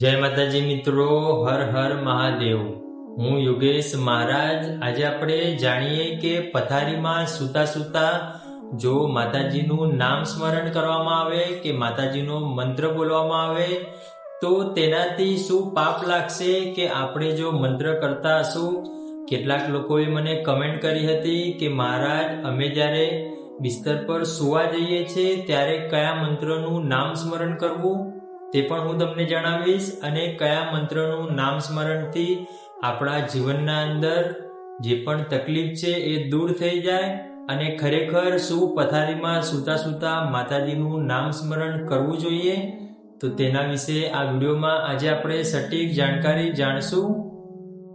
જય માતાજી મિત્રો, હર હર મહાદેવ. હું યોગેશ મહારાજ. આજે આપણે જાણીએ કે પથારીમાં સૂતા સૂતા જો માતાજીનું નામ સ્મરણ કરવામાં આવે, કે માતાજીનો મંત્ર બોલવામાં આવે, તો તેનાથી શું પાપ લાગશે, કે આપણે જો મંત્ર કરતા હશું કેટલાક લોકોએ મને કમેન્ટ કરી હતી કે, મહારાજ, અમે જ્યારે બિસ્તર પર સુવા જઈએ છીએ, ત્યારે કયા મંત્રનું નામ સ્મરણ કરવું? તે પણ હું તમને જણાવીશ અને કયા મંત્રનું નામ સ્મરણથી આપણા જીવનના અંદર જે પણ તકલીફ છે એ દૂર થઈ જાય અને ખરેખર શું પથારીમાં સૂતા સૂતા માતાજીનું નામ સ્મરણ કરવું જોઈએ, તો તેના વિશે આ વિડીયોમાં આજે આપણે સટીક જાણકારી જાણશું.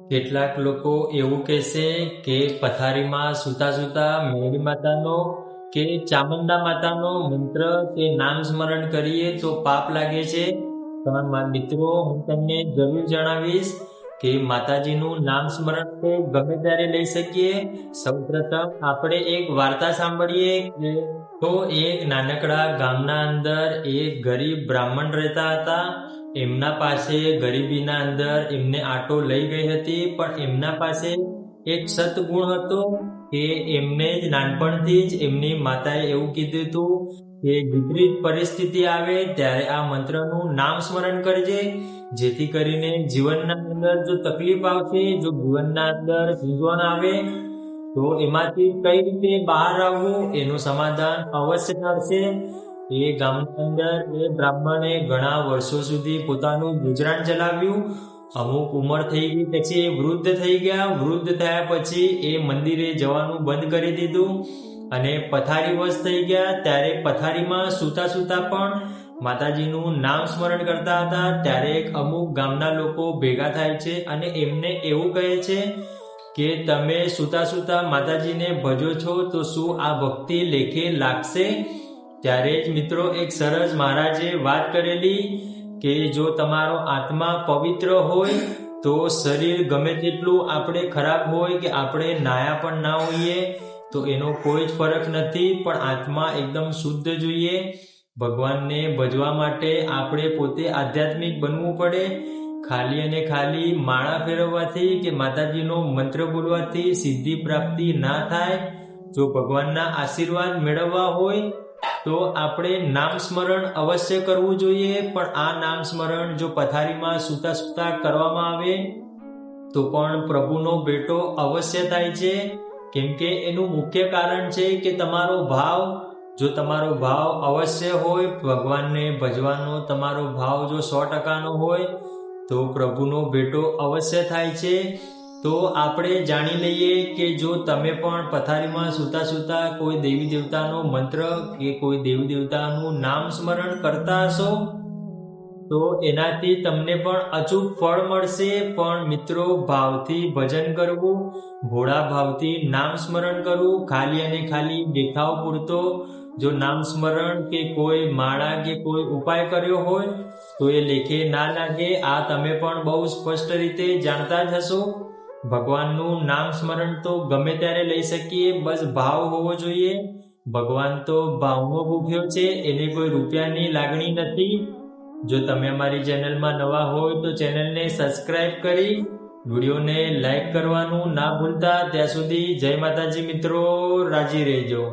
કેટલાક લોકો એવું કહેશે કે પથારીમાં સૂતા સૂતા મેળી માતાનો કે ચામુંડા માતાનો મંત્ર કે નામ સ્મરણ કરીએ તો પાપ લાગે છે. તમારા મિત્રો, હું તમને જરૂર જણાવીશ કે માતાજીનું નામ સ્મરણ તો ગમે ત્યારે લઈ શકીએ. સૌપ્રથમ આપણે એક વાર્તા સાંભળીએ તો એક નાનકડા ગામના અંદર એક ગરીબ બ્રાહ્મણ રહેતા હતા. એમના પાસે ગરીબીના અંદર એમને આટો લઈ ગઈ હતી, પણ એમના પાસે એક સદગુણ હતો. કે એમને જ નાનપણથી જ એમની માતાએ એવું કીધું હતું કે વિપરીત પરિસ્થિતિ આવે ત્યારે આ મંત્રનું નામ સ્મરણ કરજે. જેથી કરીને જીવનના અંદર જો તકલીફ આવશે, જો જીવનના અંદર મૂંઝવણ આવે, તો એમાંથી કઈ રીતે બહાર આવવું એનું સમાધાન અવશ્ય થશે એ ગામની અંદર એ બ્રાહ્મણે ઘણા વર્ષો સુધી પોતાનું ગુજરાન ચલાવ્યું. અમુક ઉંમર થઈ ગઈ, પછી એ વૃદ્ધ થઈ ગયા. વૃદ્ધ થયા પછી એ મંદિરે જવાનું બંધ કરી દીધું અને પથારી વશ થઈ ગયા. ત્યારે પથારીમાં સૂતા સૂતા પણ માતાજીનું નામ સ્મરણ કરતા હતા. ત્યારે એક અમુક ગામના લોકો ભેગા થાય છે અને એમને એવું કહે છે કે, તમે સૂતા સૂતા માતાજીને ભજો છો, તો શું આ ભક્તિ લેખે લાગશે? ત્યારે જ મિત્રો એક સરસ મહારાજે વાત કરેલી કે જો તમારો આત્મા પવિત્ર હોય, તો શરીર ગમે તેટલું આપણે ખરાબ હોય કે આપણે નાયા પણ ના હોઈએ, તો એનો કોઈ જ ફરક નથી, પણ આત્મા એકદમ શુદ્ધ જોઈએ. ભગવાનને ભજવા માટે આપણે પોતે આધ્યાત્મિક બનવું પડે. ખાલી અને ખાલી માળા ફેરવવાથી કે માતાજીનો મંત્ર બોલવાથી સિદ્ધિ પ્રાપ્તિ ના થાય. જો ભગવાનના આશીર્વાદ મેળવવા હોય તો આપણે નામ સ્મરણ અવશ્ય કરવું જોઈએ, પણ આ નામ સ્મરણ જો પથારીમાં સૂતા સૂતા કરવામાં આવે, તો પણ પ્રભુનો ભેટો અવશ્ય થાય છે. કેમ કે એનું મુખ્ય કારણ છે કે તમારો ભાવ, જો તમારો ભાવ અવશ્ય હોય, ભગવાનને ભજવાનો તમારો ભાવ જો સો ટકાનો હોય, તો પ્રભુનો ભેટો અવશ્ય થાય છે. તો આપણે જાણી લઈએ કે જો તમે પણ પથારીમાં સૂતા સૂતા કોઈ દેવી દેવતાનો મંત્ર કે કોઈ દેવી દેવતાનું નામ સ્મરણ કરતા હશો, તો એનાથી તમને પણ અચૂક ફળ મળશે. પણ મિત્રો, ભાવથી ભજન કરવું, ભોળા ભાવથી નામ સ્મરણ કરવું, ખાલી અને ખાલી દેખાવ પૂરતો. જો નામ સ્મરણ કે કોઈ માળા કે કોઈ ઉપાય કર્યો હોય, તો એ લેખે ના લાગે. આ તમે પણ બહુ સ્પષ્ટ રીતે જાણતા જ હશો. ભગવાનનું નામ સ્મરણ તો ગમે ત્યારે લઈ શકીએ, બસ ભાવ હોવો જોઈએ. ભગવાન તો ભાવનો ભૂખ્યો છે, એને કોઈ રૂપિયાની લાગણી નથી. જો તમે અમારી ચેનલમાં નવા હોય તો ચેનલને સબસ્ક્રાઈબ કરી, વિડીયોને લાઈક કરવાનું ના ભૂલતા. ત્યાં સુધી જય માતાજી મિત્રો, રાજી રહેજો.